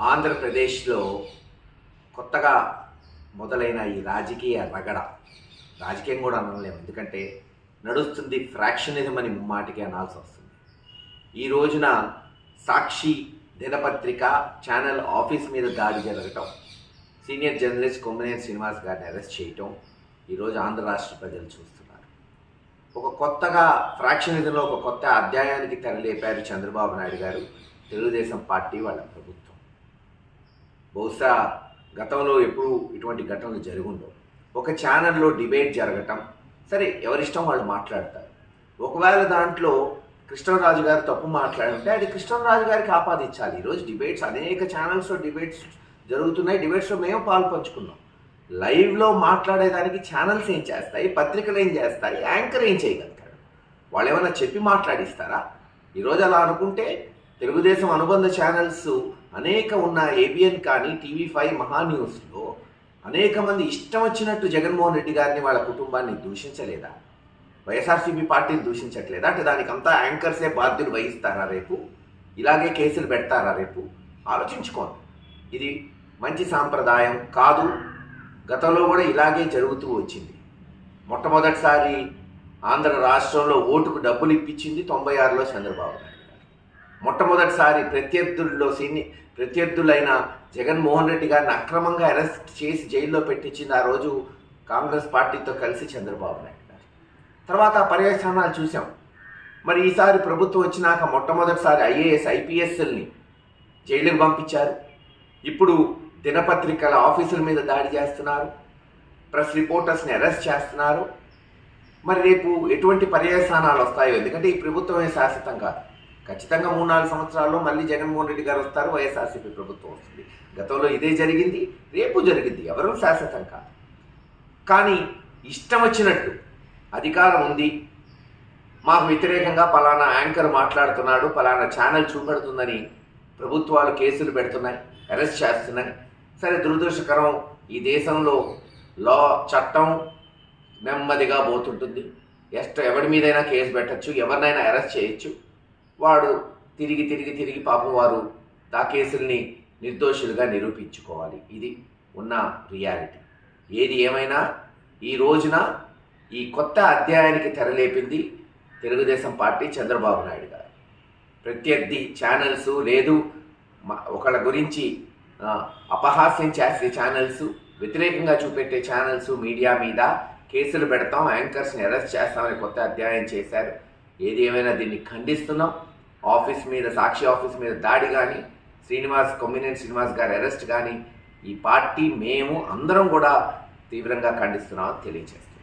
ఆంధ్రప్రదేశ్లో కొత్తగా మొదలైన ఈ రాజకీయ రగడ రాజకీయం కూడా అనలేము. ఎందుకంటే నడుస్తుంది ఫ్రాక్షనిజం అని మాటికి అనాల్సి వస్తుంది. ఈ రోజున సాక్షి దినపత్రిక ఛానల్ ఆఫీస్ మీద దాడి జరగటం సీనియర్ జర్నలిస్ట్ కొమ్మనేని శ్రీనివాస్ గారిని అరెస్ట్ చేయటం ఈరోజు ఆంధ్ర రాష్ట్ర ప్రజలు చూస్తున్నారు. ఒక కొత్తగా ఫ్రాక్షనిజంలో ఒక కొత్త అధ్యాయానికి తెరలేపారు చంద్రబాబు నాయుడు గారు. తెలుగుదేశం పార్టీ వాళ్ళ ప్రభుత్వం. బహుశా గతంలో ఎప్పుడు ఇటువంటి ఘటనలు జరుగుండవు. ఒక ఛానల్లో డిబేట్ జరగటం సరే ఎవరిష్టం వాళ్ళు మాట్లాడతారు. ఒకవేళ దాంట్లో కృష్ణరాజు గారు తప్పు మాట్లాడుంటే అది కృష్ణరాజు గారికి ఆపాదించాలి. ఈరోజు డిబేట్స్ అనేక ఛానల్స్లో డిబేట్స్ జరుగుతున్నాయి. డిబేట్స్లో మేము పాలు పంచుకున్నాం. లైవ్లో మాట్లాడేదానికి ఛానల్స్ ఏం చేస్తాయి? పత్రికలు ఏం చేస్తాయి? యాంకర్ ఏం చేయగలుగుతాడు? వాళ్ళు ఏమైనా చెప్పి మాట్లాడిస్తారా? ఈరోజు అలా అనుకుంటే తెలుగుదేశం అనుబంధ ఛానల్స్ అనేక ఉన్న ఏబిఎన్ కానీ టీవీ ఫైవ్ మహా న్యూస్లో అనేక మంది ఇష్టం వచ్చినట్టు జగన్మోహన్ రెడ్డి గారిని వాళ్ళ కుటుంబాన్ని దూషించలేదా? వైఎస్ఆర్సీపీ పార్టీని దూషించట్లేదా? అంటే దానికంతా యాంకర్సే బాధ్యులు వహిస్తారా రేపు? ఇలాగే కేసులు పెడతారా రేపు? ఆలోచించుకోండి. ఇది మంచి సాంప్రదాయం కాదు. గతంలో కూడా ఇలాగే జరుగుతూ వచ్చింది. మొట్టమొదటిసారి ఆంధ్ర రాష్ట్రంలో ఓటుకు డబ్బులు ఇప్పించింది తొంభై ఆరులో చంద్రబాబు నాయుడు. మొట్టమొదటిసారి ప్రత్యర్థుల్లో సీని ప్రత్యర్థులైన జగన్మోహన్ రెడ్డి గారిని అక్రమంగా అరెస్ట్ చేసి జైల్లో పెట్టించింది ఆ రోజు కాంగ్రెస్ పార్టీతో కలిసి చంద్రబాబు నాయుడు గారు. తర్వాత ఆ పర్యవసానాలు చూసాం మరి ఈసారి ప్రభుత్వం వచ్చినాక మొట్టమొదటిసారి ఐఏఎస్ ఐపీఎస్ఎల్ని జైలుకు పంపించారు. ఇప్పుడు దినపత్రికల ఆఫీసుల మీద దాడి చేస్తున్నారు. ప్రెస్ రిపోర్టర్స్ని అరెస్ట్ చేస్తున్నారు. మరి రేపు ఎటువంటి పర్యవసానాలు వస్తాయో? ఎందుకంటే ఈ ప్రభుత్వమే శాశ్వతం కాదు. ఖచ్చితంగా మూడు నాలుగు సంవత్సరాల్లో మళ్ళీ జగన్మోహన్ రెడ్డి గారు వస్తారు వైఎస్ఆర్సీపీ ప్రభుత్వం వస్తుంది. గతంలో ఇదే జరిగింది రేపు జరిగింది. ఎవరూ శాశ్వతం కాదు. కానీ ఇష్టం వచ్చినట్టు అధికారం ఉంది. మాకు వ్యతిరేకంగా పలానా యాంకర్ మాట్లాడుతున్నాడు పలానా ఛానల్ చూపెడుతుందని ప్రభుత్వాలు కేసులు పెడుతున్నాయి అరెస్ట్ చేస్తున్నాయి. సరే దురదృష్టకరం ఈ దేశంలో లా చట్టం నెమ్మదిగా పోతుంటుంది. ఎస్ట్ ఎవరి మీదైనా కేసు పెట్టచ్చు ఎవరినైనా అరెస్ట్ చేయొచ్చు. వాడు తిరిగి తిరిగి తిరిగి పాపం వారు ఆ కేసుల్ని నిర్దోషులుగా నిరూపించుకోవాలి. ఇది ఉన్న రియాలిటీ. ఏది ఏమైనా ఈ రోజున ఈ కొత్త అధ్యాయానికి తెరలేపింది తెలుగుదేశం పార్టీ చంద్రబాబు నాయుడు గారు. ప్రత్యర్థి ఛానల్స్ లేదు. ఒకళ్ళ గురించి అపహాస్యం చేసే ఛానల్స్ వ్యతిరేకంగా చూపెట్టే ఛానల్స్ మీడియా మీద కేసులు పెడతాం యాంకర్స్ని అరెస్ట్ చేస్తామని కొత్త అధ్యాయం చేశారు. ఏది ఏమైనా దీన్ని ఖండిస్తున్నాం. ఆఫీస్ మీద సాక్షి ఆఫీస్ మీద దాడి కానీ శ్రీనివాస్ కొమ్మినేని శ్రీనివాస్ గారి అరెస్ట్ కానీ ఈ పార్టీ మేము అందరం కూడా తీవ్రంగా ఖండిస్తున్నామని తెలియజేస్తాం